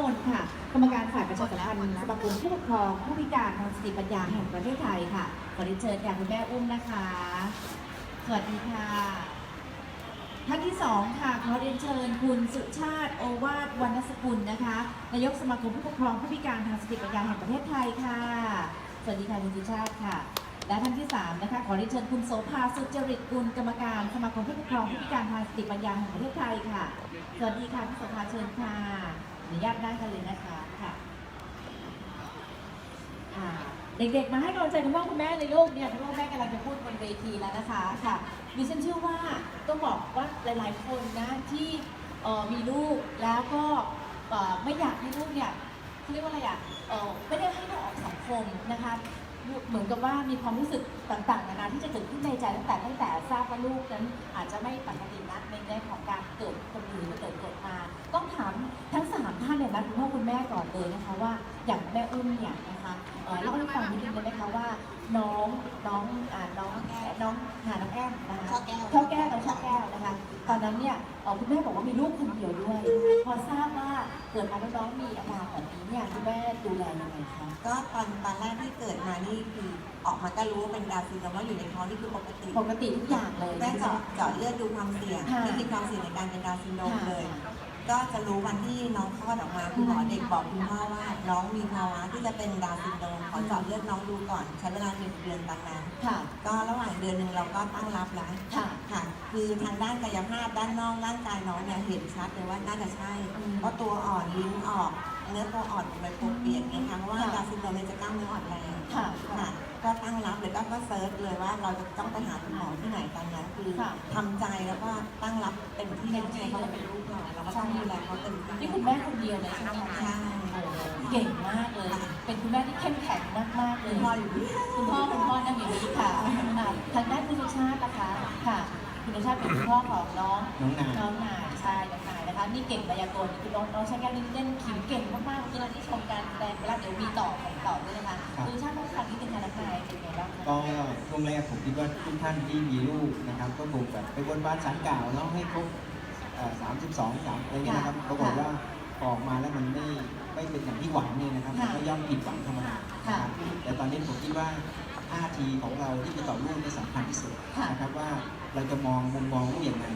มลค่ะ กรรมการฝ่ายประชาสัมพันธ์สมาคมผู้ปกครองผู้พิการทางสติปัญญาแห่งประเทศไทยค่ะ ขอเรียนเชิญค่ะคุณแม่อุ้มนะคะ สวัสดีค่ะ ท่านที่สองค่ะ ขอเรียนเชิญคุณสุชาติโอวาทวรรณสกุลนะคะ นายกสมาคมผู้ปกครองผู้พิการทางสติปัญญาแห่งประเทศไทยค่ะ สวัสดีค่ะคุณสุชาติค่ะและท่านที่สามนะคะขอเรียนเชิญคุณโสภาสุจริตกุลกรรมการสมาคมผู้ปกครองผู้พิการทางสติปัญญาแห่งประเทศไทยค่ะ สวัสดีค่ะพี่โสภาเชิญค่ะ อนุญาตนั่งกันเลยนะคะค่ะอ่าเด็กๆ มาให้กำลังใจคุณพ่อคุณแม่ในลูกเนี่ยคุณพ่อคุณแม่กำลังจะพูดบนเวทีแล้วนะคะค่ะดิฉันเชื่อว่าต้องบอกว่าหลายๆคนนะที่มีลูกแล้วก็ไม่อยากให้ลูกเนี่ยเขาเรียกว่าอะไรอะไม่ได้ให้ลูกออกสังคมนะคะเหมือนกับว่ามีความรู้สึกต่างๆนานาที่จะเกิดขึ้นในใจตั้งแต่ตั้งแต่ทราบว่าลูกนั้นอาจจะไม่ปกตินักในแง่ของการเกิดกำเนิดหรือเกิดเกิดมา ต้องถามทั้งามท่านเนี่ยนะคุณพ่อคุณแม่ก่อนเลยนะคะว่าอย่างแม่อุ้มเนี่ยนะคะเอ่อเล่าให้ฟังนิดนึงได้ไหมคะว่า น้องน้องอ่าน้องแอน้องหาน้องแอมนะคะช่อแก้วช่อแก้วน้องช่อแก้วนะคะ ตอนนั้นเนี่ยเอ่อคุณแม่บอกว่ามีลูกคนเดียวด้วย พอทราบว่าเกิดมาแล้วน้องมีอาการแบบนี้เนี่ยคุณแม่ดูแลยังไงคะก็ตอนตอนแรกที่เกิดมานี่คือออกมาก็รู้ว่าเป็นดาวน์ซินโดรมว่าอยู่ในท้องนี่คือปกติปกติทุกอย่างเลยแม่เจาะเจาะเลือดดูความเสี่ยงค่ะนี่คือความเสี่ยงในการเป็นดาวน์ซินโดรมค่ะเลย ก็จะรู้วันที่น้องคลอดออกมาคุณหมอเด็กบอกคุณพ่อว่า น้องมีภาวะที่จะเป็นดาวน์ซินโดรมขอเจาะเลือดน้องดูก่อน ใช้เวลาหนึ่งเดือนตอนนั้น ค่ะ ก็ระหว่างเดือนหนึ่งเราก็ตั้งรับแล้วค่ะ ค่ะ คือทางด้านกายภาพด้านนอกร่างกายน้องเนี่ยเห็นชัดเลยว่าน่าจะใช่ อืมเพราะตัวอ่อนลิ้นออก เนื้อตัวอ่อนไปปวดเปียกเนี่ยค่ะเพราะว่าค่ะ ดาวน์ซินโดรมเนี่ยจะกล้ามเนื้ออ่อนแรง ค่ะ ค่ะ ก็ตั้งรับเลยก็ก็เซิร์ชเลยว่าเราจะต้องไปหาคุณหมอที่ไหนตอนนั้นคือค่ะ ทำใจแล้วก็ตั้งรับเต็มที่ยังไงเขาจะเป็นลูกเราเราก็ต้องดูแลเขาเต็มที่นี่คุณแม่คนเดียวเลยใช่ไหมคะใช่เก่งมากเลย เป็นคุณแม่ที่เข้มแข็งมากๆเลคุยณพ่ออยู่ที่คุณพ่อคุณพ่อนั่งอยู่นี่ค่ะอ่าทางด้านคุณสุชาตินะคะค่ะ คุณสุชาติเป็นคุณพ่อของน้องน้องนาย น้องนายใช่น้องนาย นะคะนี่เก่งมายากลคือน้องน้องชายแก้วนี่เล่นขิมเก่งมากๆเมื่อกี้เราที่ชมการแสดงไปแล้วเดี๋ยวมีต่อของต่อด้วยนะคะคุณสุชาติต้องฟังนิดนึงค่ะน้องนายเป็นไงบ้างคะก็ช่วงแรกผมคิดว่าทุกท่านที่มีลูกนะครับ ก็คงแบบไปบนบานสารกล่าวเนาะให้ครบสามสิบสองสามอะไรเงี้ยนะครับปรากฏว่าออกมาแล้วมันไม่ไม่เป็นอย่างที่หวังเนี่ยนะครับมันก็ย่อมผิดหวังธรรมดานะครับแต่ตอนนี้ผมคิดว่าท่าทีของเราที่จะต่อลูกนี่สำคัญที่สุดนะครับว่าเราจะมองมุมมองลูกอย่างไร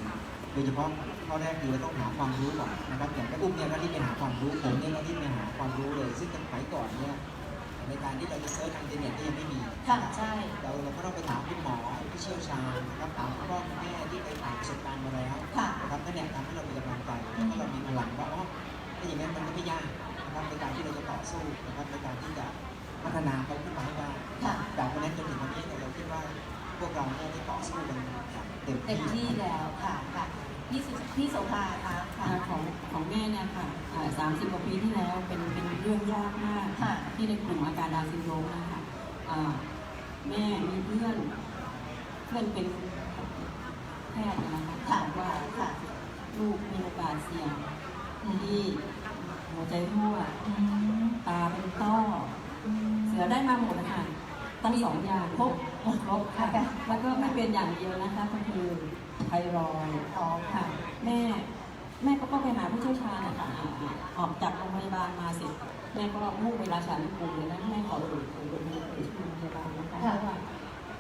โดยเฉพาะ ข้อแรกคือเราต้องหาความรู้ก่อนนะครับอย่างแม่อุ้มเนี่ยก็รีบไปหาความรู้ผมเนี่ยก็รีบไปหาความรู้เลย ซึ่งสมัยก่อนเนี่ยในการที่เราจะเซิร์ชทางอินเทอร์เน็ตก็ยังไม่มีค่ะใช่เราเราก็ต้องไปถามคุณหมอผู้เชี่ยวชาญนะครับถามคุณพ่อคุณแม่ที่ได้ผ่านประสบการณ์มาแล้วค่ะนะครับนั่นแหละทำให้เรามีกำลังใจแล้วก็เรามีพลังว่าอ๋อถ้าอย่างนั้นมันก็ไม่ยากนะครับในการที่เราจะต่อสู้นะครับในการที่จะพัฒนาเขาขึ้นมาให้ได้ค่ะจากวันนั้นจนถึงวันนี้เนี่ยเราคิดว่าพวกเราเนี่ยได้ต่อสู้กันอย่างเต็มเต็มที่ที่แล้วค่ะค่ะ พี่สุพี่โสภาคะค่ะอ่าของของแม่เนี่ยค่ะสามสิบกว่าปีที่แล้วเป็นเป็นเรื่องยากมาก ค่ะ ที่ในกลุ่มอาการดาวน์ซินโดรมนะคะอ่าแม่มีเพื่อน เพื่อนเป็นแพทย์นะคะค่ะบอกว่าค่ะ ลูกมีโอกาสเสี่ยงที่หัวใจรั่วอืมตาเป็นต้อเสือได้มาหมดนะคะตั้งสองอย่างครบครบค่ะ แล้วก็ไม่เป็นอย่างเดียวนะคะก็คือ ไทรอยด์อ๋อค่ะค่ะ แม่แม่ก็ต้องไปหาผู้เชี่ยวชาญนะคะออกจากโรงพยาบาลมาเสร็จแม่ก็มุ่งเวลาฉันกลุ่มเลยนะแม่ขอดูดูดูดูดูที่โรงพยาบาลนะคะเพราะว่า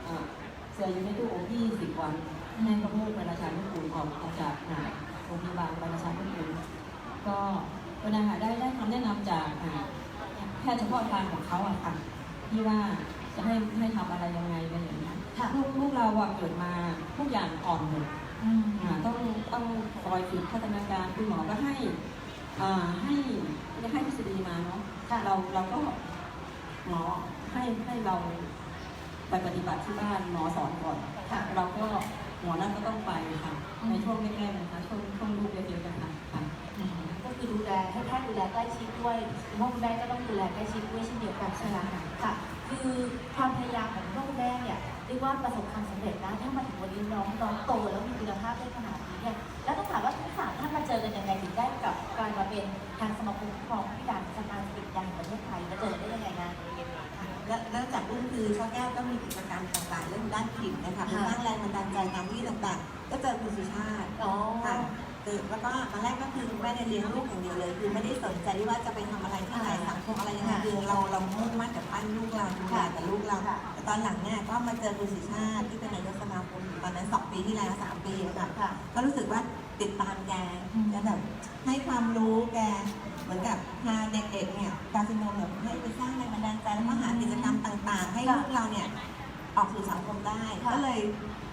เอ่อเสืออยู่ในตู้อบยี่สิบวันแม่ก็มุ่งเวลาฉันกลุ่มออกออกจากอ่าโรงพยาบาลเวลาฉันกลุ่มก็วันนั้นค่ะได้ได้คำแนะนำจากอ่าแพทย์เฉพาะทางของเขาอะค่ะที่ว่าจะให้ให้ทำอะไรยังไงอะไรอย่างเงี้ยค่ะ ลูกลูกเราอะเกิดมาทุกอย่างอ่อนหมดอืมอ่าต้องต้องคอยฝึกพัฒนาการคุณหมอก็ให้อ่าให้ให้ทฤษฎีมาเนาะค่ะเราเราก็หมอให้ให้เราไปปฏิบัติที่บ้านหมอสอนก่อนค่ะเราก็หมอนั้นก็ต้องไปค่ะในช่วงแรกๆนะคะช่วงช่วงลูกเดียวๆกันค่ะค่ะอืมก็คือดูแลให้แพทย์ดูแลใกล้ชิดด้วยคุณพ่อคุณแม่ก็ต้องดูแลใกล้ชิดด้วยเช่นเดียวกันใช่ไหมค่ะ คือความพยายามของคุณพ่อคุณแม่เนี่ย เรียกว่าประสบความสำเร็จนะถ้ามาถึงวันนี้น้องน้องโตแล้วมีคุณภาพได้ขนาดนี้เนี่ยแล้วต้องถามว่าทั้งสามท่านมาเจอกันยังไงถึงได้กลับกลายมาเป็นทางสมาคมผู้ปกครองผู้พิการสถานสติปัญญาแห่งประเทศไทยมาเจอได้ยังไงนะ และนอกจากอุ้มคือช่อแก้วก็มีกิจกรรมต่างๆเรื่องด้านผิวนะคะเป็นค่ะสร้างแรงบันดาลใจตามที่ต่างๆ ก็เจอคุณสุชาติอ๋อ ค่ะ ตื่นแล้วก็ตอนแรกก็คือคุณแม่เนี่ยเลี้ยงลูกอย่างเดียวเลย คือไม่ได้สนใจว่าจะไปทำอะไรที่ไหนสังคมอะไรยังไงคือเราเรามุ่งมั่นกับปั้นลูกเราดูแลแต่ลูกเราแต่ตอนหลังเนี่ยก็มาเจอคุณสุชาติที่เป็นนายกสมาคมตอนนั้นสองปีที่แล้วสามปีค่ะค่ะก็รู้สึกว่าติดตามแกอืมแกแบบให้ความรู้แกเหมือนกับพาเด็กๆเนี่ยการซินโนมแบบให้ไปสร้างแรงบันดาลใจแล้วก็หากิจกรรมต่าง ๆ ให้ลูกเราเนี่ย ออกสู่สังคมได้ ค่ะก็เลย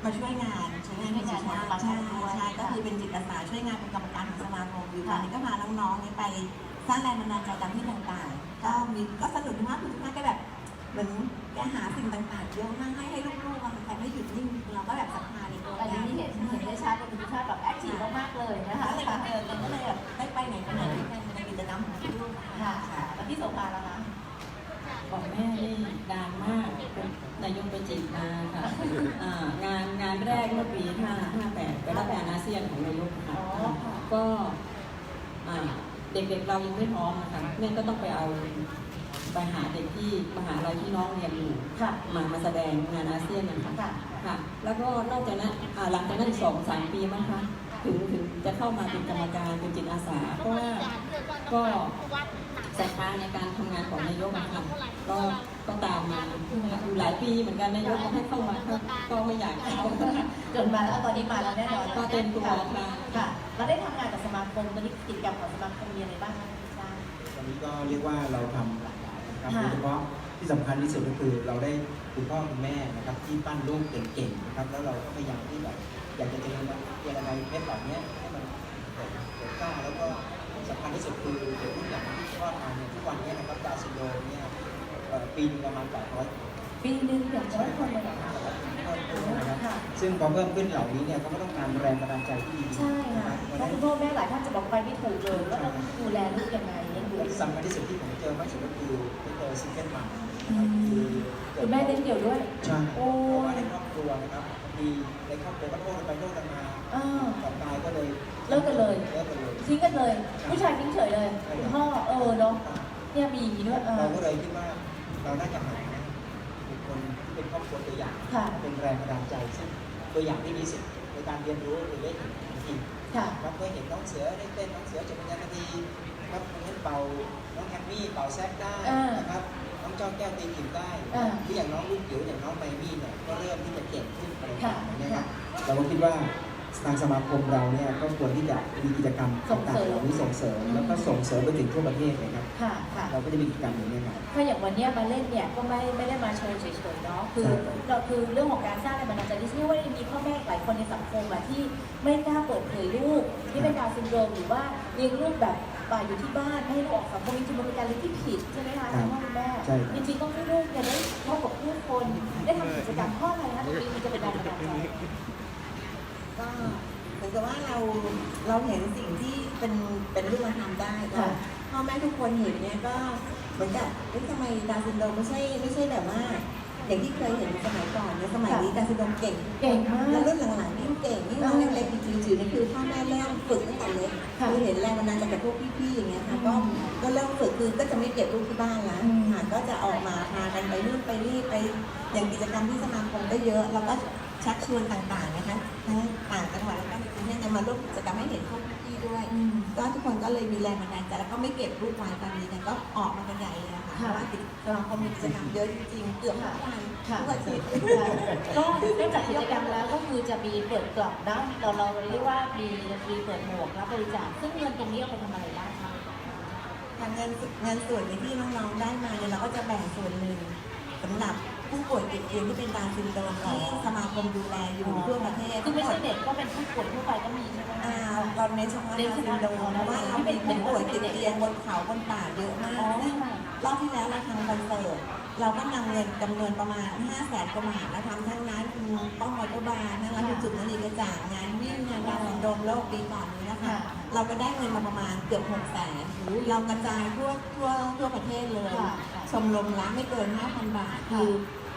มาช่วยงานช่วยงานที่สุชาติช่วยงานใช่ด้วยใช่ก็คือเป็นจิตอาสาช่วยงานเป็นกรรมการของสมาคมอยู่ตอนนี้ก็พาน้องๆเนี่ยไปสร้างแรงบันดาลใจตามที่ต่างๆ ก็มีก็สนุกมากคุณสุชาติก็แบบเหมือนแกหาสิ่งต่างๆเยอะมากให้ให้ลูกๆอะแต่ไม่หยุดนิ่งเราก็แบบศรัทธาในตัวอันแกนี้เห็นเห็นได้ชัดเลยคุณชาติแบบแอคทีฟมากๆเลยนะคะก็เลยบังเอิญกันก็เลยแบบได้ไปไหนมาไหนด้วยกันในกิจกรรมของลูกค่ะค่ะแล้วพี่โสภาล่ะคะบอกแม่นี่นานมากเป็ นนายกไปจีบมาค่ะอ่างานงานแรกเมื่อปี5 58ไปรับงานอาเซียนของนายกค่ะอ๋อค่ะก็อ่าเด็กๆเรายังไม่พร้อมนะคะแม่ก็ต้องไปเอาไปหาเด็กที่มหาลัยที่น้องเรียนอยู่ค่ะมามาแสดงงานอาเซียนนะคะค่ะค่ะแล้วก็นอกจากนั้นอ่าหลังจากนั้นอีกสองสามปีมั้งคะถึงถึงจะเข้ามาเป็นกรรมการเป็นจิตอาสาเพราะว่าก็ ศรัทธาในการทำงานของนายกอะค่ะก็ก็ตามมาอยู่หลายปีเหมือนกันนายกก็ให้เข้ามาก็ก็ไม่อยากเข้าจนมาแล้วตอนนี้มาแล้วแน่นอนก็เต็มตัวค่ะค่ะค่ะเราได้ทำงานกับสมาคมตอนนี้กิจกรรมของสมาคมมีอะไรบ้างคะคุณชาติวันนี้ก็เรียกว่าเราทำหลากหลายนะครับค่ะโดยเฉพาะที่สำคัญที่สุดก็คือเราได้คุณพ่อคุณแม่นะครับที่ปั้นลูกเก่งๆนะครับแล้วเราก็พยายามที่แบบอยากจะเจริญเจริญอะไรเพศแบบเนี้ยให้มันเกิดเกิดกล้าแล้วก็ สำคัญที่สุดคือเด็กรุ่นหลังที่คลอดมาเนี่ยทุกวันเนี้นะครับดาวน์ซินโดรมเนี่ยเอ่อปีนึงประมาณ800ปีหนึ่งเกือบร้อยคนเลยเหรอคะเพิ่มขึ้นนะครับค่ะซึ่งพอเพิ่มขึ้นเหล่านี้เนี่ยก็ไม่ต้องการแรงบันดาลใจที่ดีใช่นะค่ะครับเพราะคุณพ่อแม่หลายท่านจะบอกไปไม่ถูกเลยว่าเราต้องดูแลลูกยังไงเลี้ยงดูสำคัญที่สุดที่ผมเจอมากที่สุดก็คือไม่เจอซิงเกิลมาอืมคือเกิคุดณแม่เลี้ยงเดี่ยวด้วย ใช่เพโอ้ราะว่าในยครอบครัวนะครับมีในครอบครัวก็โทษกันไปโทษกันมาอ่าต่อตายก็เลย เลิกกันเลย เลิกกันเลย ทิ้งกันเลย ผู้ชายทิ้งเฉยเลยคุณพ่อเออเนาะเนี่ยมีอย่างนี้ด้วยเออ เราก็เลยคิดว่าเราน่าจะหาบุคคลที่เป็นครอบครัวตัวอย่าง ค่ะ เป็นแรงบันดาลใจซึ่งตัวอย่างที่ดีสุดในการเรียนรู้หรือได้เห็นจริงค่ะครับเคยเห็นน้องเสือได้เต้นน้องเสือจบปริญญาตรีครับน้องเล่นเป่าน้องแฮมมี่เป่าแซกได้อ่านนะครับน้องเจ้าแก้วตีขิมได้อ่าที่อย่างน้องลูกจิ๋วอย่างน้องไมมี่เนี่ยก็เริ่มที่จะเก่งขึ้นอะไรค่ะอย่างเงี้ยครับเราก็คิดว่า ทางสมาคมเราเนี่ยก็ควรที่จะมีกิจกรรมส่งต่างเสริมๆเหล่านี้ส่งเสริมแล้วก็ส่งเสริมไปถึงทั่วประเทศเลยครับค่ะค่ะ เราก็จะมีกิจกรรมอย่างนี้ยครับ ถ้าอย่างวันเนี้ยมาเล่นเนี่ยก็ไม่ไม่ได้มาโชว์เฉยๆเนาะคือครับเราคือเรื่องของการสร้างแรงบันดาลใจที่เชื่อว่ายังมีพ่อแม่หลายคนในสังคมอะที่ไม่กล้าเปิดเผยลูกที่เป็นดาวน์ซินโดรมหรือว่าเลี้ยงลูกแบบป่าอยู่ที่บ้านไม่ให้ลูกออกสังคมจริงๆมันเป็นการเลี้ยงที่ผิดใช่ไหมคะครัคุบณพ่อคุณแม่ใช่ครับ จริงๆต้องให้ลูกเนี่ยได้พบกับผู้คนได้ทำกิจกรรมข้ออะไรนะตรงนี้มันจะเป็นแรงบันดาลใจ ก็เหมือนกับว่าเราเราเห็นสิ่งที่เป็นเป็นรูปธรรมได้ค่ะ พ่อแม่ทุกคนเห็นเนี่ยก็เหมือนกับเฮ้ยทำไมดาวน์ซินโดรมไม่ใช่ไม่ใช่แบบว่า อย่างที่เคยเห็นสมัยก่อนเนี่ยสมัยนี้ดาวน์ซินโดรมเก่ง เก่งมากแล้วรุ่นหลังๆยิ่งเก่งยิ่งน้องเล็กๆจริงๆนี่คือพ่อแม่เริ่มฝึกตั้งแต่เล็กค่ะคือเห็นแรงบันดาลใจจากพวกพี่ๆอย่างเงี้ยค่ะก็ก็เริ่มฝึกคือก็จะไม่เก็บลูกที่บ้านแล้วอืมค่ะก็จะออกมาพากันไปนู่นไปนี่ไปอย่างกิจกรรมที่สมาคมก็เยอะ แล้วก็ ชักชวนต่างๆนะคะทั้งต่างจังหวัดแล้วก็ในกรุงเทพเนี่ยมาร่วมกิจกรรมให้เห็นพวกพี่ๆด้วยอืมก็ทุกคนก็เลยมีแรงบันดาลใจแล้วก็ไม่เก็บรูปไว้ตอนนี้กันก็ออกมากันใหญ่เลยอะค่ะเพค่ะราะว่ากิจสมาคมมีกิจกรรมเยอะจริงๆเกือบทุกวันค่ะทุกอาทิตย์ก็นอกจากกิจกรรมแล้วก็คือจะมีเปิดกล่องนะเราเราเรียกว่ามีมีเปิดหมวกรับบริจาคซึ่งเงินตรงนี้เอาไปทำอะไรบ้างคะทางเงินเงินส่วนที่น้องๆได้มาเนี่ยเราก็จะแบ่งส่วนหนึ่งสำหรับ ผู้ป่วยติดเตียงที่เป็นดาวน์ซินโดรมที่สมาคมดูแลอยู่ทั่วประเทศคือไม่ใช่เด็กก็เป็นผู้ป่วยทั่วไปก็มีใช่ไหมอ่าคะเราเน้นเฉพาะดาวน์ซินโดรมเพราะว่าเราเป็นผู้ป่วยติดเตียงบนเขาบนป่าเยอะมากอ๋อซึ่งรอบที่แล้วเราทำคอนเสิร์ตเราก็นำเงินจำนวนประมาณ 5 0 0แสนกว่าบาทมาทำทั้งนั้นคือป้องมอเตอร์บาร์นะคะจุดนรีกระจ่างงานวิ่งงานดาวน์ซินโดรมโลกปีก่อนนี้นะคะเราก็ได้เงินมาประมาณเกือบ6 0 0แสนเรากระจายทั่วทั่วทั่วประเทศเลยค่ะชมรมละไม่เกิน5,000บาทคือ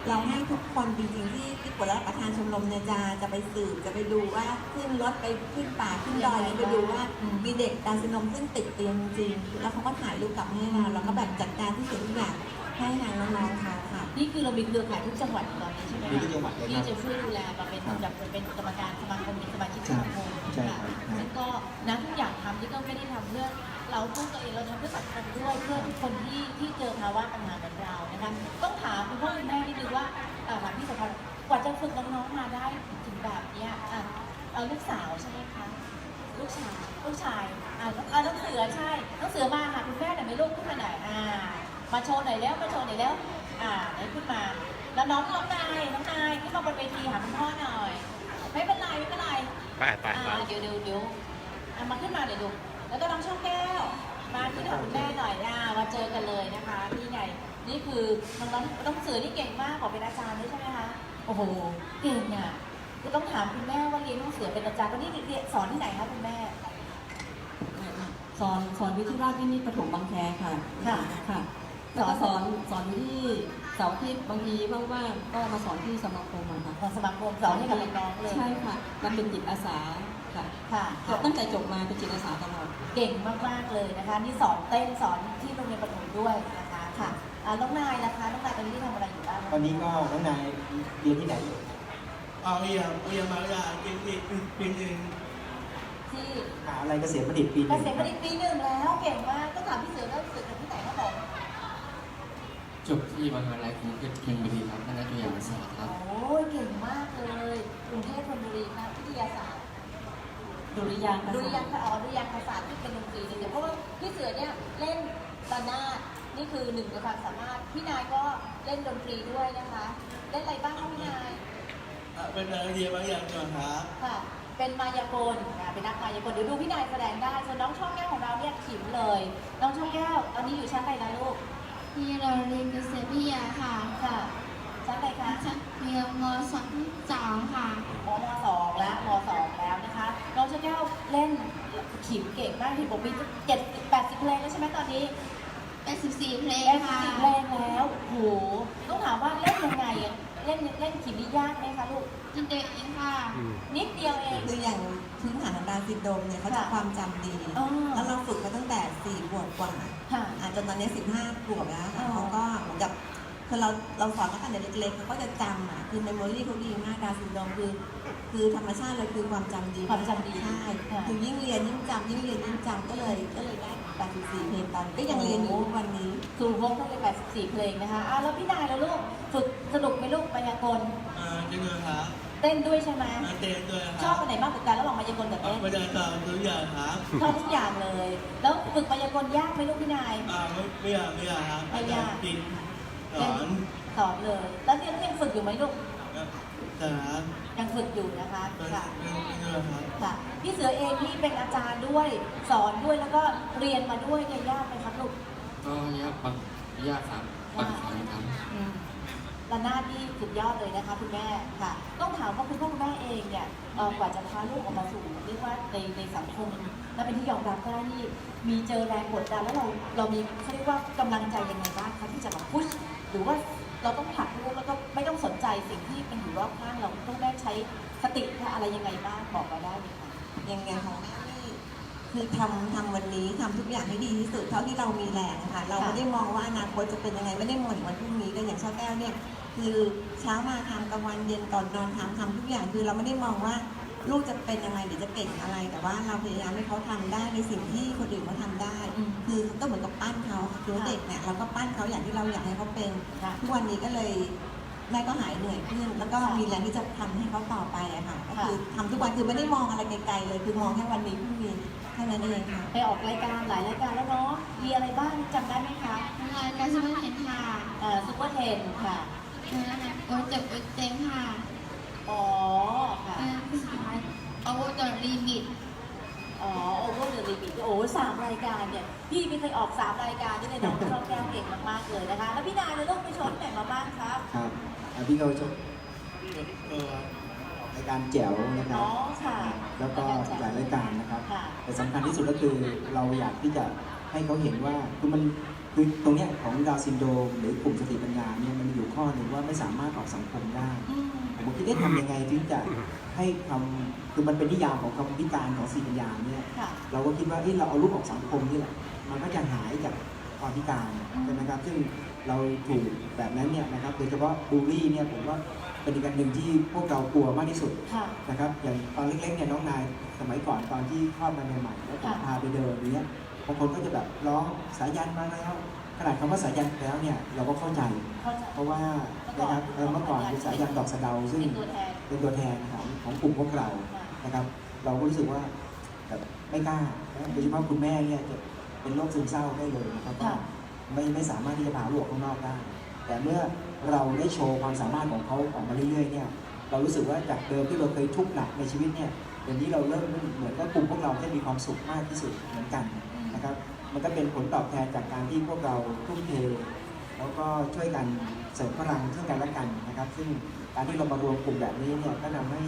เราให้ทุกคนจริงๆที่ที่กดรับประทานชมรมเนี่ยจะจะไปสืบจะไปดูว่าขึ้นรถไปขึ้นป่าขึ้นดอยเนี่ยไปดูว่ามีเด็กดาวน์ซินโดรมซึ่งติดเตียงจริงๆแล้วเขาก็ถ่ายรูปกลับมาให้เราแล้วก็แบบจัดการที่สิ่งทุกอย่างให้ทางน้องๆเขาค่ะ นี่คือเรามีเครือข่ายทุกจังหวัดตอนนี้ใช่ไหมมีคะทุกจังหวัดเลยครับ ที่จะช่วยดูแลมาเป็นแบบเป็นกรรมการสมาคมเป็นสมาชิกสมาคม นี่ก็ไม่ได้ทำเพื่อเราเพื่อตัวเองเราทำเพื่อสังคมด้วยเพื่อทุกคนที่ที่เจอภาวะปัญหาเหมือนเรานะคะต้องถามคุณพ่อคุณแม่นิดนึงว่าเอ่อถามพี่สัมพันธ์กว่าจะฝึกน้องๆมาได้ถึงแบบเนี้ยอะเอาลูกสาวใช่ไหมคะลูกชายลูกชายอ่าอ่าน้องเสือใช่น้องเสือมาค่ะคุณแม่หน่อยไหมลูกขึ้นมาหน่อยอ่ามาโชว์หน่อยแล้วมาโชว์หน่อยแล้วอ่าไหนขึ้นมา แล้วน้องน้องนายน้องนายขึ้นมาบนเวทีหาคุณพ่อหน่อย ไม่เป็นไรไม่เป็นไรไปไปไปอ่าเดี๋ยวเดี๋ยวเดี๋ยว อะมาขึ้นมาเดี๋ยวดูแล้วก็น้องช่องแก้ว มาที่กับคุณแม่หน่อยอ่ามาเจอกันเลยนะคะนี่ไงนี่คือน้องน้องน้องเสือนี่เก่งมากขอเป็นอาจารย์ด้วยใช่ไหมคะโอ้โหเก่งอะก็ต้องถามคุณแม่ว่าเรียนน้องเสือเป็นอาจารย์ก็นี่เรียนสอนที่ไหนคะคุณแม่สอนสอนวิทยราชวินิตปฐมบางแคค่ะค่ะค่ะแล้วก็สอนสอนอยู่ที่เสาร์อาทิตย์บางทีว่างๆก็มาสอนที่สมาคมอะค่ะของสมาคมสอนให้กับน้องๆเลยใช่ค่ะมันเป็นจิตอาสา ค่ะค่ะจบตั้งแต่จบมาเป็นจิตอาสาตลอด เก่งมาก ๆ เลยนะคะนี่สอนเต้นสอนที่โรงเรียนประถมด้วยนะคะค่ะอ่าน้องนายนะคะน้องนายตอนนี้ทำอะไรอยู่บ้างตอนนี้ก็น้องนายเรียนที่ไหนอยู่เอาเรียนเรียนมาแล้วเก่งอีกปีหนึ่งที่มหาอะไรเกษตรบัณฑิตปีหเกนึ่งษตรบัณฑิตปีหนึ่งแล้วเก่งมากก็ถามพี่เสือแล้วเสือจากที่ไหนครับผมจบที่มหาลัยกรุงเทพธนบุรีครับคณะจุฬาศาสตร์ครับโอ้ยเก่งมากเลยกรุงเทพธนบุรีนะวิทยาศาสตร์ ดุริยางคดุริยางศาสตร์คอ๋อดุริยางคศาสตร์ที่เป็นดนตรีเนี่ยเพราะว่าพี่เสือเนี่ยเล่นระนาดนี่คือหนึ่งในความสามารถพี่นายก็เล่นดนตรีด้วยนะคะ เล่นอะไรบ้างคะพี่นายเป็นนักเรียนมาอย่างจังหาค่ะ เป็นมายากลอะเป็นนักมายากลเดี๋ยวดูพี่นายแสดงได้ส่วนน้องช่องแก้วของเราเนี่ยขิมเลย น้องช่องแก้วตอนนี้อยู่ชั้นอะไรนะลูกที่เราเรียนเกษตรวิทยาค่ะค่ะชั้นอะไรคะชั้นเรียนมสองสองค่ะมมสองแล้วมสองแล้ว นะคะน้องช่องแก้วเล่นขิมเก่งมากที่ผมมีเจ็ดแปดสิบเพลงแล้วใช่ไหมตอนนี้84เพลงแปดค่ะสิบเพลงแล้วโหต้องถามว่าเล่นยังไงอะเล่นเล่นขิมนี่ยากไหมคะลูกจินเดเองค่ะ นิดเดียวเอง คืออย่างพื้นฐานของดาวน์ซินโดรมเนี่ยเขาจะค่ะความจำดี อ๋อ แล้วเราฝึกมาตั้งแต่สี่ขวบกว่าค่ะ อาจจะตอนนี้สิบห้าขวบแล้วค่ะอ๋อ เขาก็เหมือนกับคือเราเราสอนตั้งแต่เล็กๆเขาก็จะจำอะคือเมมโมรี่เขาดีมากดาวน์ซินโดรมคือ คือธรรมชาติเลยคือความจำดีความจำดีใช่ค่ะคือยิ่งเรียนยิ่งจำยิ่งเรียนยิ่งจำก็เลยก็เลยได้84เพลงตอนก็ยังเรียนอยู่ทุกวันนี้สู่วงตั้งแต่84 เพลงนะคะอะแล้วพี่นายแล้วลูก ฝึกสนุกไหมลูกมายากลอ่าจังหาเต้นด้วยใช่ไหมเต้นด้วยคชรัอบบอันไหนมากกว่ากันระหว่างมายากลกับเต้นไม่ได้ตามตัวอย่างครับชอบทุกอย่างเลย แล้วฝึกมายากลยากไหมลูกพี่นาย อ่าไม่ไม่อยากไม่อยากครับอาจารย์ปินสอนสอนเลย แล้วยังยังฝึกอยู่ไหมลูกแต่ครับ ยังฝึกอยู่นะคะเป็นค่ะเป็นด้วยครับค่ะพี่เสือเองนี่เป็นอาจารย์ด้วยสอนด้วยแล้วก็เรียนมาด้วยเนี่ยยากไหมครับลูกก็ยากบางยากครับบางครั้งครับอืมระนาดนี่สุดยอดเลยนะคะคุณแม่ค่ะ ต้องถามว่าคุณพ่อคุณแม่เองเนี่ยเอ่อกว่าจะพาลูกออกมาสู่เรียกว่าในในสังคมและเป็นที่ยอมรับได้นี่มีเจอแรงกดดันแล้วเราเรามีเขาเรียกว่ากำลังใจยังไงบ้างคะที่จะมาพุชหรือว่าเราต้องผลักลูกแล้วก็ไม่ต้องสนใจ สิ่งที่มันอยู่รอบข้างเราต้องได้ใช้สติและอะไรยังไงบ้างบอกมาได้เลยค่ะอย่างอย่างของแม่นี่คือทำทำวันนี้ทำทุกอย่างให้ดีที่สุดเท่าที่เรามีแรงค่ะ เราไม่ได้มองว่าอนาคตจะเป็นยังไงไม่ได้มองถึงวันพรุ่งนี้กันอย่างช่อแก้วเนี่ย คือเช้ามาทำกลางวันเย็นก่อนนอนทำทำทุกอย่างคือเราไม่ได้มองว่าลูกจะเป็นยังไงหรือจะเก่งอะไร แต่ว่าเราพยายามให้เขาทำได้ในสิ่งที่คนอื่นเขาทำได้อืมคือก็เหมือนกับปั้นเขาคือเด็กเนี่ยเราก็ปั้นเขาอย่างที่เราอยากให้เขาเป็นค่ะทุกวันนี้ก็เลย แม่ก็หายเหนื่อยขึ้น แล้วก็มีแรงที่จะทำให้เขาต่อไปอะค่ะก็คือทำทุกวันคือไม่ได้มองอะไรไกลๆเลย คือมองแค่วันนี้พรุ่งนี้เท่านั้นเองค่ะไปออกรายการหลายรายการแล้วเนาะมีอะไรบ้างจำได้ไหมคะรายการสมัครเห็นค่ะเอ่อซุปเปอร์เทนค่ะโอเจ็บโอเต็งค่ะอ๋อค่ะเรื่องสุดท้ายโอเวอร์ดอลิมิตอ๋อโอเวอร์เดอะลิมิตโอ้สามรายการเนี่ยพี่ไม่เคยออกสามรายการนี่เลยน้องชอบแก้วเก่งมากๆเลยนะคะ แล้วพี่นายเลยลูกไปชนไหนมาบ้างครับครับ อะพี่เขาจะเออออกรายการแจ๋วนะครับ อ๋อค่ะแล้วก็หลายรายการนะครับ ค่ะ แต่สำคัญที่สุดก็คือเราอยากที่จะให้เขาเห็นว่าคือมันคือตรงเนี้ยของดาวน์ซินโดรมหรือกลุ่มสติปัญญาเนี่ยมันมีอยู่ข้อหนึ่งว่าไม่สามารถออกสังคมได้ อืม ผมคิดได้ทำยังไงถึงจะให้คำคือมันเป็นนิยามของคำพิการของสติปัญญาเนี่ยค่ะ เราก็คิดว่าเอ้เราเอาลูกออกสังคมนี่แหละมันก็จะหายจากความพิการอืมใช่ไหมครับซึ่ง เราถูกแบบนั้นเนี่ยนะครับโดยเฉพาะบูลลี่เนี่ยผมว่าเป็นอีกอันหนึ่งที่พวกเรากลัวมากที่สุดค่ะนะครับอย่างตอนเล็กๆเนี่ยน้องนายสมัยก่อนตอนที่คลอดมาใหม่ๆแล้วผมค่ะพาไปเดินอย่างเนี้ยบางคนก็จะแบบร้องสายันมาแล้วขนาดคำว่าสายันแล้วเนี่ยเราก็เข้าใจ เข้าใจ เพราะว่านะครับเออเมื่อก่อนเป็นสายันดอกสะเดาซึ่งเป็นตัวแทน เป็นตัวแทนของของกลุ่มพวกเราค่ะนะครับ เราก็รู้สึกว่าแบบไม่กล้านะโดยเฉพาะคุณแม่เนี่ยจะเป็นโรคซึมเศร้าได้เลยนะครับว่าค่ะ ไม่ไม่สามารถที่จะพาลูกออกข้างนอกได้ แต่เมื่อเราได้โชว์ความสามารถของเขาออกมาเรื่อยๆเนี่ยเรารู้สึกว่าจากเดิมที่เราเคยทุกข์หนักในชีวิตเนี่ยเดี๋ยวนี้เราเริ่มเหมือนกับกลุ่มพวกเราได้มีความสุขมากที่สุดเหมือนกันนะครับมันก็เป็นผลตอบแทนจากการที่พวกเราทุ่มเทแล้วก็ช่วยกันเสริมพลังซึ่งกันและกันนะครับ ซึ่งการที่เรามารวมกลุ่มแบบนี้เนี่ยก็ทำให้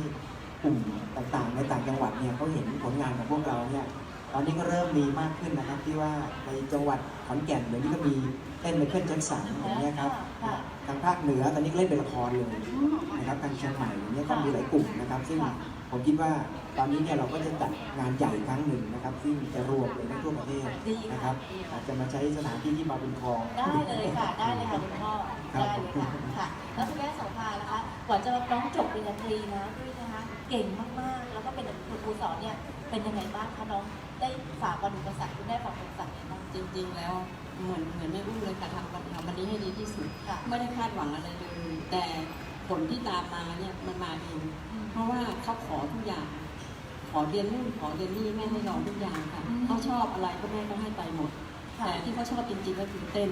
กลุ่มต่างๆ ในต่างจังหวัดเนี่ยเขาเห็นผลงานของพวกเราเนี่ย อนนี้ก็เริ่มมีมากขึ้นนะครับ ที่ว่าในจังหวัดขอนแก่นเดี๋ยวนี้ก็มีเต้นไมเคิลแจ็คสันอย่างเงี้ยครับค่ะทางภาคเหนือตอนนี้ก็เล่นเป็นละครเลยนะครับทางเชียงใหม่อย่างเงี้ยก็มีหลายกลุ่มนะครับ ซึ่งค่ะ ผมคิดว่าตอนนี้เนี่ยเราก็จะจัดงานใหญ่ครั้งหนึ่งนะครับ ซึ่งจะรวมเลยในทั่วประเทศดีนะคค่ะรับดีค่ะอาจจะมาใช้สถานที่ที่มาบุญคลอง ได้เลยค่ะ ได้เลยค่ะคุณพ่อ ครับ ได้เลยค่ะ ค่ะ แล้วคุณแม่โสภานะคะกว่าจะน้องจบปริญญาตรีนะด้วยนะคะ เก่งมากๆ แล้วก็เป็นคุณครูสอนเนี่ย เป็นยังไงบ้างคะน้องได้ฝากวันอุปสรรคคุณแม่ฝากอุปสรรคยังไงบ้างจริงๆแล้วเหมือนเหมือนไม่อู้เลยค่ะทำวันทำวันนี้ให้ดีที่สุดค่ะไม่ได้คาดหวังอะไรเลยแต่ผลที่ตามมาเนี่ยมันมาเองเพราะว่าเขาขอทุกอย่าง ขอเรียนนู่นขอเรียนนี่แม่ให้ลองทุกอย่างค่ะอืมเขาชอบอะไรก็แม่ก็ให้ไปหมดค่ะแต่ที่เขาชอบจริงๆก็คือเต้น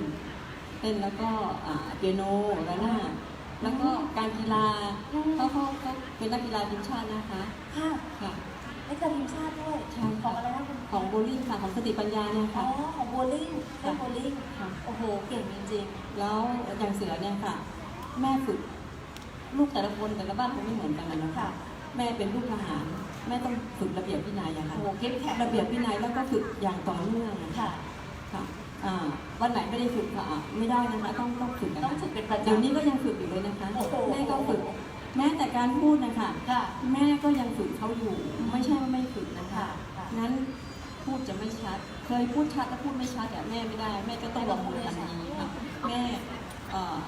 เต้นแล้วก็อ่าเปียโนระนาดแล้วก็การกีฬาอืมเขาเขาเขาเป็นนักกีฬาทีมชาตินะคะค่ะ ค่ะให้กับทีมชาติด้วยใช่ของอะไรนะคุณของโบลิ่งค่ะของสติปัญญาเนี่ยอ๋อค่ะ ของโบลิ่งเล่นโบลิ่งค่ะ โอ้โหเก่งจริงแล้วอย่างเสือเนี่ยค่ะ แม่ฝึกลูกแต่ละคนแต่ละบ้านคงไม่เหมือนกันนะค่ะ คะแม่เป็นลูกทหาร แม่ต้องฝึกระเบียบวินัยอะๆค่ะโอ้โหเข้มแข็งระเบียบวินัยแล้วก็ฝึกอย่างต่อเนื่องอะค่ะ ค่ะอ่าวันไหนไม่ได้ฝึกค่ะอะไม่ได้นะคะต้องต้องฝึกนะต้องคะฝึกเป็นประจำ เดี๋ยวนี้ก็ยังฝึกอยู่เลยนะคะโอ้โห แม่ก็ฝึก แม้แต่การพูดนะคะค่ะแม่ก็ยังฝึกเขาอยู่ ไม่ใช่ว่าไม่ฝึกนะคะค่ะค่ะ นั้นพูดจะไม่ชัด เคยพูดชัดแล้วพูดไม่ชัดแต่แม่ไม่ได้ แม่ก็ต้องลงมือทันทีค่ะแม่เอ่อ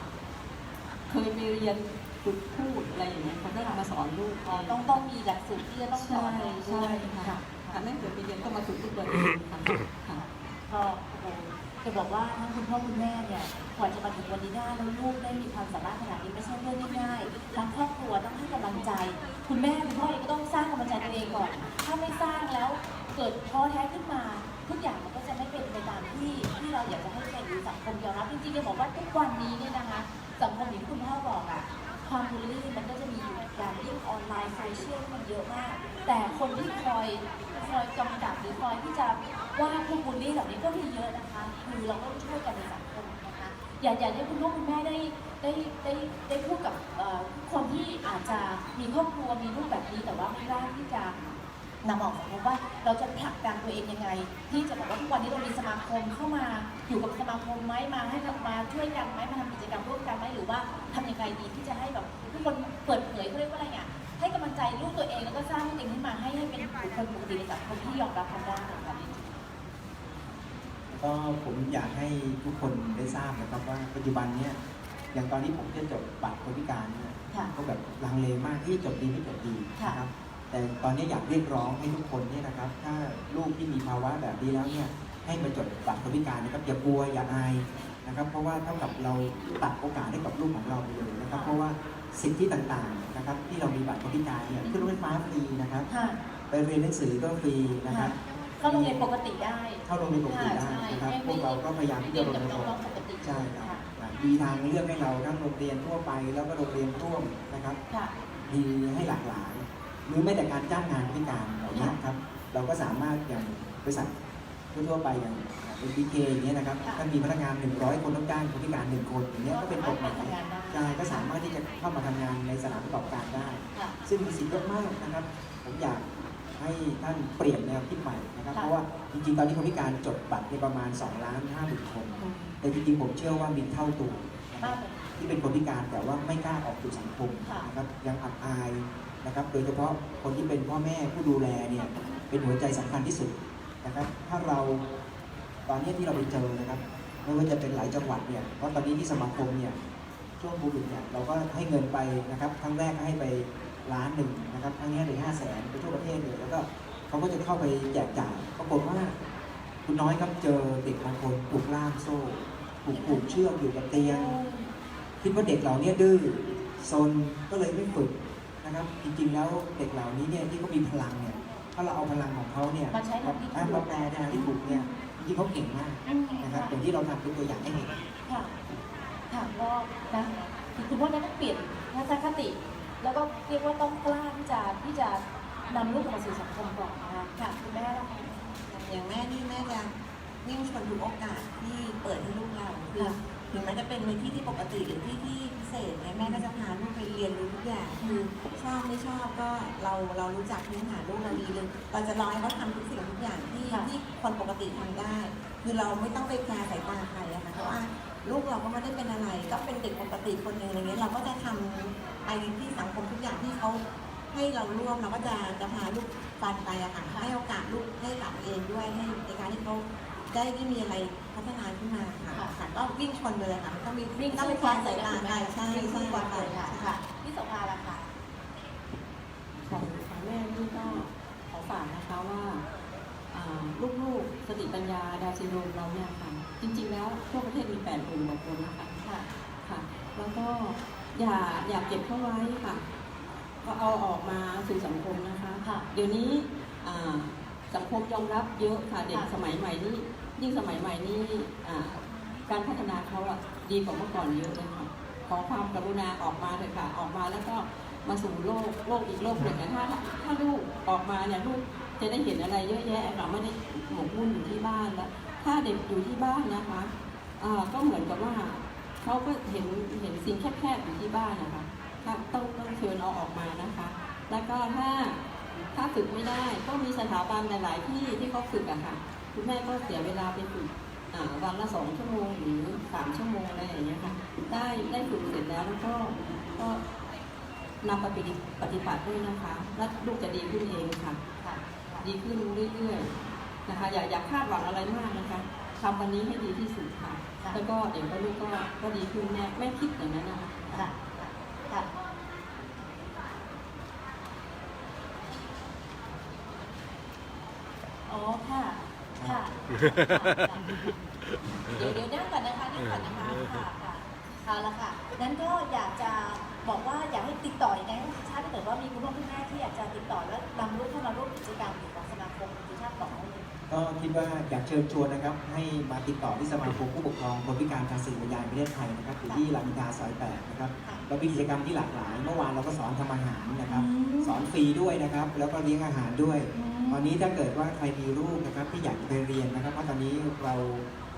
เคยไปเรียนฝึกพูดอะไรอย่างเงี้ยเขาก็มาสอนลูกอ๋อต้องต้องมีหลักสูตรที่จะต้องสใช่อนเองด้ใช่วยค่ะค่ะ ค่ะแม่เคยไปเรียนก็มาฝึกลูกตัวเองค่ะค่ะ ก็โอ้โห จะบอกว่าทั้งคุณพ่อคุณแม่เนี่ยกว่าจะมาถึงวันนี้ได้แล้วลูกได้มีความสามารถขนาดนี้ไม่ใช่เรื่องง่ายๆทั้งครอบครัวต้องให้กำลังใจ คุณแม่คุณพ่อเองก็ต้องสร้างกำลังใจตัวเองก่อน ถ้าไม่สร้างแล้วเกิดท้อแท้ขึ้นมา ทุกอย่างมันก็จะไม่เป็นไปตามที่ที่เราอยากจะให้เป็นสังคมยอมรับจริงๆจะบอกว่าทุกวันนี้เนี่ยนะคะสังคมอย่างที่คุณพ่อบอกอะความบูลลี่มันก็จะมีอยู่อย่างยิ่งออนไลน์โซเชียลมันเยอะมาก แต่คนที่คอยคอยกำกับหรือคอยที่จะว่าพวกบูลลี่เหล่านี้ก็มีเยอะนะคะ คือเราต้องช่วยกันในสังคมนะคะอยากอยากให้คุณพ่อคุณแม่ได้ได้ได้ได้พูดกับคนที่อาจจะมีครอบครัวมีลูกแบบนี้แต่ว่าไม่กล้าที่จะนำออกสังคมว่าเราจะผลักดันตัวเองยังไง ที่จะบอกว่าทุกวันนี้เรามีสมาคมเข้ามาอยู่กับสมาคมไหมมาให้มาช่วยกันไหมมาทำกิจกรรมร่วมกันไหมหรือว่าทำยังไงดีที่จะให้แบบทุกคนเปิดเผยเขาเรียกว่าอะไรอะให้กำลังใจลูกตัวเองแล้วก็สร้างตัวเองขึ้นมาให้ให้เป็นบุคคลปกติในสังคมที่ยอมรับกันได้ค่ะ ก็ผมอยากให้ทุกคนได้ทราบนะครับว่าปัจจุบันเนี่ยอย่างตอนที่ผมจะจบบัตรคนพิการเนี่ยค่ะ ก็แบบลังเลมากที่จบดีไม่จบดีค่ะนะครับ แต่ตอนนี้อยากเรียกร้องให้ทุกคนเนี่ยนะครับ ถ้าลูกที่มีภาวะแบบนี้แล้วเนี่ยให้มาจดบัตรคนพิการนะครับอย่ากลัวอย่าอายนะครับ เพราะว่าเท่ากับเราตัดโอกาสให้กับลูกของเราไปเลยนะครับ เพราะว่าสิทธิต่างๆนะครับ ที่เรามีบัตรคนพิการเนี่ยขึ้นรถไฟฟ้าฟรีนะครับ ค่ะ ไปเรียนหนังสือก็ฟรีนะครับ เข้าโรงเรียนปกติได้เข้าโรงเรียนปกติได้นะครับพวกเราก็พยายามที่จะรณรงค์น้องๆปกติใช่ครับมีทางเลือกให้เราทั้งโรงเรียนทั่วไปแล้วก็โรงเรียนร่วมนะครับค่ะมีให้หลากหลายหรือแม้แต่การจ้างงานพิการเหล่านี้ครับ เราก็สามารถอย่างบริษัททั่วๆไปอย่างเป็นบีเคอย่างเงี้ยนะครับค่ะถ้ามีพนักงาน 100 คนต้องจ้างคนพิการหนึ่งคนอย่างเงี้ยก็เป็นกฎหมายทำงานได้ใช่ก็สามารถที่จะเข้ามาทำงานในสถานประกอบการได้ค่ะซึ่งมีสิทธิ์เยอะมากนะครับ ผมอยาก ให้ท่านเปลี่ยนแนวคิดใหม่นะครับ ค่ะ เพราะว่าจริงๆ ตอนนี้คนพิการจดบัตรในประมาณ2ล้าน5หมื่นคน แต่จริงๆ ผมเชื่อว่ามีเท่าตัวนะคมารักบ เลย ที่เป็นคนพิการแต่ว่าไม่กล้าออกสู่สังคมค่ะนะครับยังอับอายนะครับ โดยเฉพาะคนที่เป็นพ่อแม่ผู้ดูแลเนี่ยเป็นหัวใจสำคัญที่สุดนะครับ ถ้าเราตอนนี้ที่เราไปเจอนะครับไม่ว่าจะเป็นหลายจังหวัดเนี่ยเพราะตอนนี้ที่สมาคมเนี่ย ช่วงโควิดเนี่ยเราก็ให้เงินไปนะครับครั้งแรกก็ให้ไป ล้านหนึ่งนะครับครั้งนี้เลยห้าแสนไปทั่วประเทศเลยแล้วก็เขาก็จะเข้าไปแจกจ่ายปรากฏว่าคุณน้อยครับเจอเด็กบางคนถูกล่ามโซ่ถูกผูกเชือกอยู่กับเตียง คิดว่าเด็กเหล่านี้ดื้อซนก็เลยไม่ฝึกนะครับ จริงๆแล้วเด็กเหล่านี้เนี่ยที่เขามีพลังเนี่ยถ้าเราเอาพลังของเขาเนี่ยมาใช้ทางที่ถูกมาแปลในทางที่ถูกเนี่ยจริงๆเขาเก่งมากอืมนะครับค่ะอย่างที่เราทำเป็นตัวอย่างให้เห็นค่ะค่ะก็นะคุณพ่อเนี่ยต้องเปลี่ยนทัศนคติ แล้วก็เรียกว่าต้องกล้าที่จะที่จะนำลูกออกมาสู่สังคมก่อนนะคะค่ะคุณแม่ล่ะคะอย่างแม่นี่แม่จะวิ่งชนทุกโอกาสที่เปิดให้ลูกเราคือค่ะถึงแม้จะเป็นในที่ที่ปกติหรือที่ที่พิเศษเนี่ยแม่ก็จะพาลูกไปเรียนรู้ทุกอย่างคือชอบไม่ชอบก็เราเรารู้จักพื้นฐานลูกเราดีเลยเราจะรอให้เขาทำทุกสิ่งทุกอย่างที่ค่ะที่คนปกติทำได้ คือเราไม่ต้องไปแคร์สายตาใครอะค่ะเพราะว่า ลูกเราก็ไม่ได้เป็นอะไร ก็เป็นเด็กปกติคนหนึ่งอะไรเงี้ยเราก็จะทำไปที่สังคมทุกอย่างที่เขาให้เราร่วมเราก็จะจะพาลูกฟันไปอะค่ะให้โอกาสลูกให้กับเองด้วยให้ในการที่เขาได้ได้มีอะไรพัฒนาขึ้นมาค่ะค่ะ ค่ะก็วิ่งชนไปเลยค่ะไม่ต้องมีวิ่งต้องสู้ไปฟัแคนร์เลสายยนะตาคุณใครแม่ใช่วิ่งสู้ใช่ฟันเลยค่ะค่ะค่ะ พี่โสภาล่ะค่ะ ของของแม่นี่ก็ขอฝากนะคะว่าอ่าลูกๆสติปัญญาดาวน์ซินโดรมเราเนี่ยค่ะ จริงๆแล้วทั่วประเทศมี8หมื่นกว่าคนนะคะค่ะ ค่ะ แล้วก็อย่าอย่าเก็บเข้าไว้ค่ะ ก็เอาออกมาสู่สังคมนะคะค่ะเดี๋ยวนี้อ่าสังคมยอมรับเยอะค่ะเด็กค่ะสมัยใหม่นี่ยิ่งสมัยใหม่นี่อ่าการพัฒนาเขาอะดีกว่าเมื่อก่อนเยอะเลยค่ะ ขอความกรุณาออกมาเถอะค่ะ ออกมาแล้วก็มาสู่โลกโลกอีกโลกหนึ่งนะถ้าถ้าลูกออกมาเนี่ยลูกจะได้เห็นอะไรเยอะแยะค่ะไม่ได้หมกมุ่นอยู่ที่บ้านแล้ว ถ้าเด็กอยู่ที่บ้านนะคะอ่าก็เหมือนกับว่าเขาก็เห็นเห็นสิ่งแคบๆอยู่ที่บ้านนะคะถ้าต้องต้องเชิญเอาออกมานะคะ แล้วก็ถ้าถ้าฝึกไม่ได้ก็มีสถาบันหลายๆที่ที่เขาฝึกอะค่ะคุณแม่ก็เสียเวลาไปฝึกอ่าวันละสองชั่วโมงหรือสามชั่วโมงอะไรอย่างเงี้ยค่ะ ได้ได้ฝึกเสร็จแล้วแล้วก็ก็นำไปปฏิปฏิบัติด้วยนะคะ แล้วลูกจะดีขึ้นเองค่ะค่ะดีขึ้นเรื่อยๆ นะคะอย่าอย่าคาดหวังอะไรมากนะคะทำวันนี้ให้ดีที่สุดค่ะ ค่ะ แล้วก็เดี๋ยวก็ลูกก็ก็ดีขึ้นแม่แม่คิดอย่างนั้นนะคะ ค่ะค่ะอ๋อค่ะ ค่ะ เดี๋ยวเดี๋ยวนั่งก่อนนะคะนั่งก่อนนะคะค่ะค่ะเอาละค่ะนั้นก็อยากจะบอกว่าอยากให้ติดต่อยังไงให้ชาติถ้าเกิดว่ามีคุณพ่อคุณแม่ที่อยากจะติดต่อและนำลูกเข้ามาร่วมกิจกรรมของสมาคมคุณชาติบอกได้เลย ก็คิดว่าอยากเชิญชวนนะครับ ให้มาติดต่อที่สมาคมผู้ปกครองคนพิการทางสื่อวิญญาณประเทศไทยนะครับอยู่ที่รามอินทราซอยแปดนะครับค่ะเรามีกิจกรรมที่หลากหลาย เมื่อวานเราก็สอนทำอาหารนะครับอืมสอนฟรีด้วยนะครับ แล้วก็เลี้ยงอาหารด้วยอืมตอนนี้ถ้าเกิดว่าใครมีลูกนะครับที่อยากจะไปเรียนนะครับเพราะตอนนี้เรา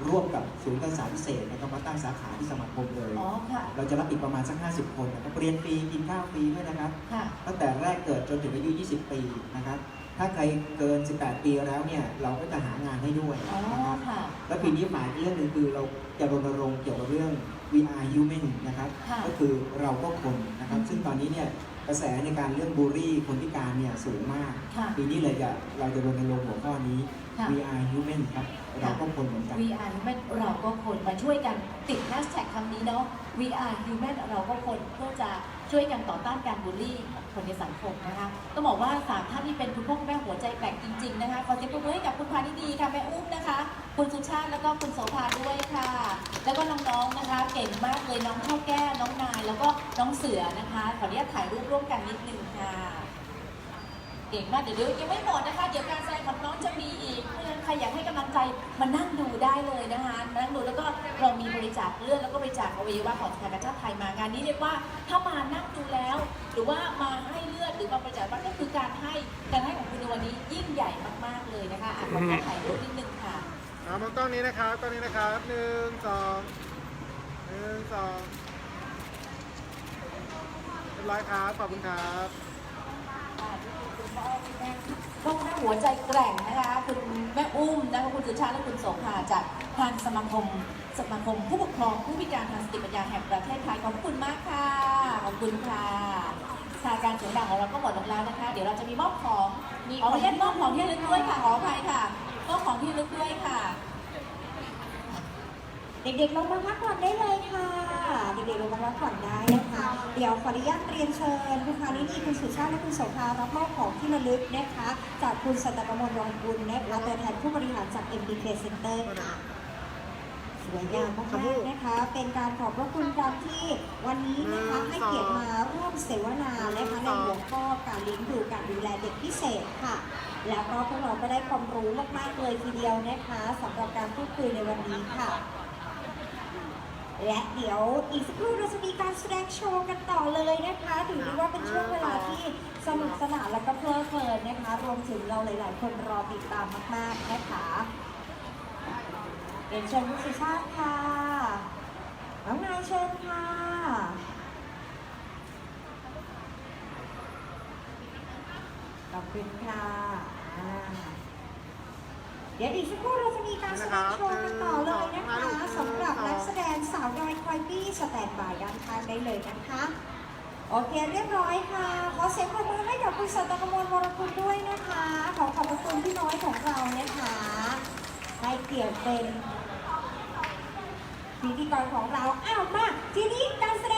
ร่วมกับศูนย์การศึกษาพิเศษนะครับมาตั้งสาขาที่สมาคมเลยอ๋อค่ะเราจะรับอีกประมาณสัก 50 คนนะครับเรียนฟรีกินข้าวฟรีด้วยนะครับค่ะตั้งแต่แรกเกิดจนถึงอายุ 20 ปีนะครับ ถ้าใครเกิน 18 ปีแล้วเนี่ย เราก็จะหางานให้ด้วยอ๋อนะครับค่ะ แล้วปีนี้หมายเรื่องหนึ่งคือเราจะรณรงค์เกี่ยวกับเรื่อง VR Human นะครับ ค่ะ ก็คือเราก็คนนะครับอืมซึ่งตอนนี้เนี่ยกระแสในการเรื่องบูลลี่คนพิการเนี่ยสูงมาก ค่ะ ปีนี้เลยจะเราจะรณรงค์หัวข้อนี้ ค่ะ VR Human ครับ เราก็คนเหมือนกัน VR Human เราก็คนมาช่วยกันติดแฮชแท็กคำนี้เนาะ VR Human เราก็คนเพื่อจะช่วยกันต่อต้านการบูลลี่ของ คนในสังคมนะคะต้องบอกว่าสามท่านที่เป็นคุณพ่อคุณแม่หัวใจแกร่งจริงๆนะคะขอเสียงปรบมือให้กับคุณพานิดีค่ะแม่อุ้มนะคะ คุณสุชาติแล้วก็คุณโสภาด้วยค่ะ แล้วก็น้องๆนะคะ เก่งมากเลยน้องข้าแก้วน้องนาย แล้วก็น้องเสือนะคะขออนุญาตถ่ายรูปร่วมกันนิดนึงค่ะ เก่งมากเดี๋ยวเดี๋ยวยังไม่หมดนะคะ เดี๋ยวการแสดงของน้องจะมีอีกเพราะฉะนั้นใครอยากให้กำลังใจมานั่งดูได้เลยนะคะมานั่งดูแล้วก็เรามีบริจาคเลือดแล้วก็บริจาคอวัยวะของสภากาชาติไทยมางานนี้เรียกว่าถ้ามานั่งดูแล้ว หรือว่ามาให้เลือดหรือมาบริจาคบ้างก็คือการให้การให้ของคุณในวันนี้ยิ่งใหญ่มากๆเลยนะคะอะขอขอถ่ายรูปนิดนึงค่ะเอามองกล้องนี้นะครับกล้องนี้นะครับหนึ่งสองหนึ่งสองเรียบร้อยครับขอบคุณครับ ต้องให้หัวใจแกร่งนะคะ คุณแม่อุ้มนะคะคุณสุชาติและคุณโสภาจากทางสมาคมสมาคม ผู้ปกครองผู้พิการทางสติปัญญาแห่งประเทศไทยขอบคุณมากค่ะขอบคุณค่ะค่ะการเสียงดังของเราก็หมดลงแล้วนะคะ เดี๋ยวเราจะมีมอบของมีขออนุญาตมอบของที่ระลึกด้วยค่ะขออภัยค่ะมอบของที่ระลึกด้วยค่ะ ด็กๆลงมาพักผ่อนได้เลยค่ะ เด็กๆลงมาพักผ่อนได้นะคะ เดี๋ยวขออนุญาตเรียนเชิญคุณพานินีคุณสุชาติและคุณโสภารับมอบของที่ระลึกนะคะ จากคุณสัตกมลวังบุญนะคะตัวแทนผู้บริหารจาก MBK Center ค่ะสวยงามมากๆนะคะ เป็นการขอบพระคุณการที่วันนี้นะคะให้เกียรติมาร่วมเสวนานะคะในหัวข้อการเลี้ยงดูการดูแลเด็กพิเศษค่ะ แล้วก็พวกเราก็ได้ความรู้มากๆเลยทีเดียวนะคะสำหรับการพูดคุยในวันนี้ค่ะ และเดี๋ยวอีกสักครู่เราจะมีการแสดงโชว์กันต่อเลยนะคะถือได้ว่าเป็นช่วงเวลาที่สนุกสนานและก็เพลิดเพลินนะคะ รวมถึงเราหลาย ๆ คนรอติดตามมาก ๆ นะคะเรียนเชิญคุณสุชาติค่ะน้องนายเชิญค่ะขอบคุณค่ะ เดี๋ยวอีกสักครู่เราจะมีการแสดงโชว์กันต่อเลยนะคะสำหรับนักแสดงสาวน้อยควายปี้สแตนบายด้านข้างได้เลยนะคะโอเคเรียบร้อยค่ะ ขอเสียงปรบมือให้กับคุณสัตกมลวรคุณด้วยนะคะ ขอขอบพระคุณพี่น้อยของเรานะคะให้เกียร์เป็นพิธีกรของเราอ้าวมาทีนี้การแสดง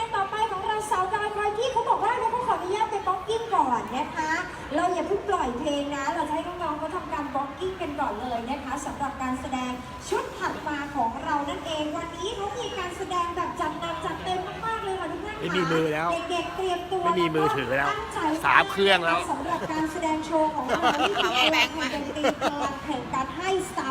สาวน้อยควายปี้เขาบอกว่าเราก็ขออนุญาตไปบล็อกกิ้งก่อนนะคะ เราอย่าเพิ่งปล่อยเพลงนะ เราจะให้น้องๆเขาทำการบล็อกกิ้งกันก่อนเลยนะคะสำหรับการแสดงชุดถัดมาของเรานั่นเองวันนี้เขามีการแสดงแบบจัดหนักจัดเต็มมากๆเลยค่ะทุกท่านค่ะไม่มีมือแล้วเด็กๆเตรียมตัวไม่มีมือถือแล้วตั้งใจสามเครื่องแล้ว สำหรับการแสดงโชว์ของเราที่เป็นพลังแห่งดนตรีพลังแห่งการให้สาว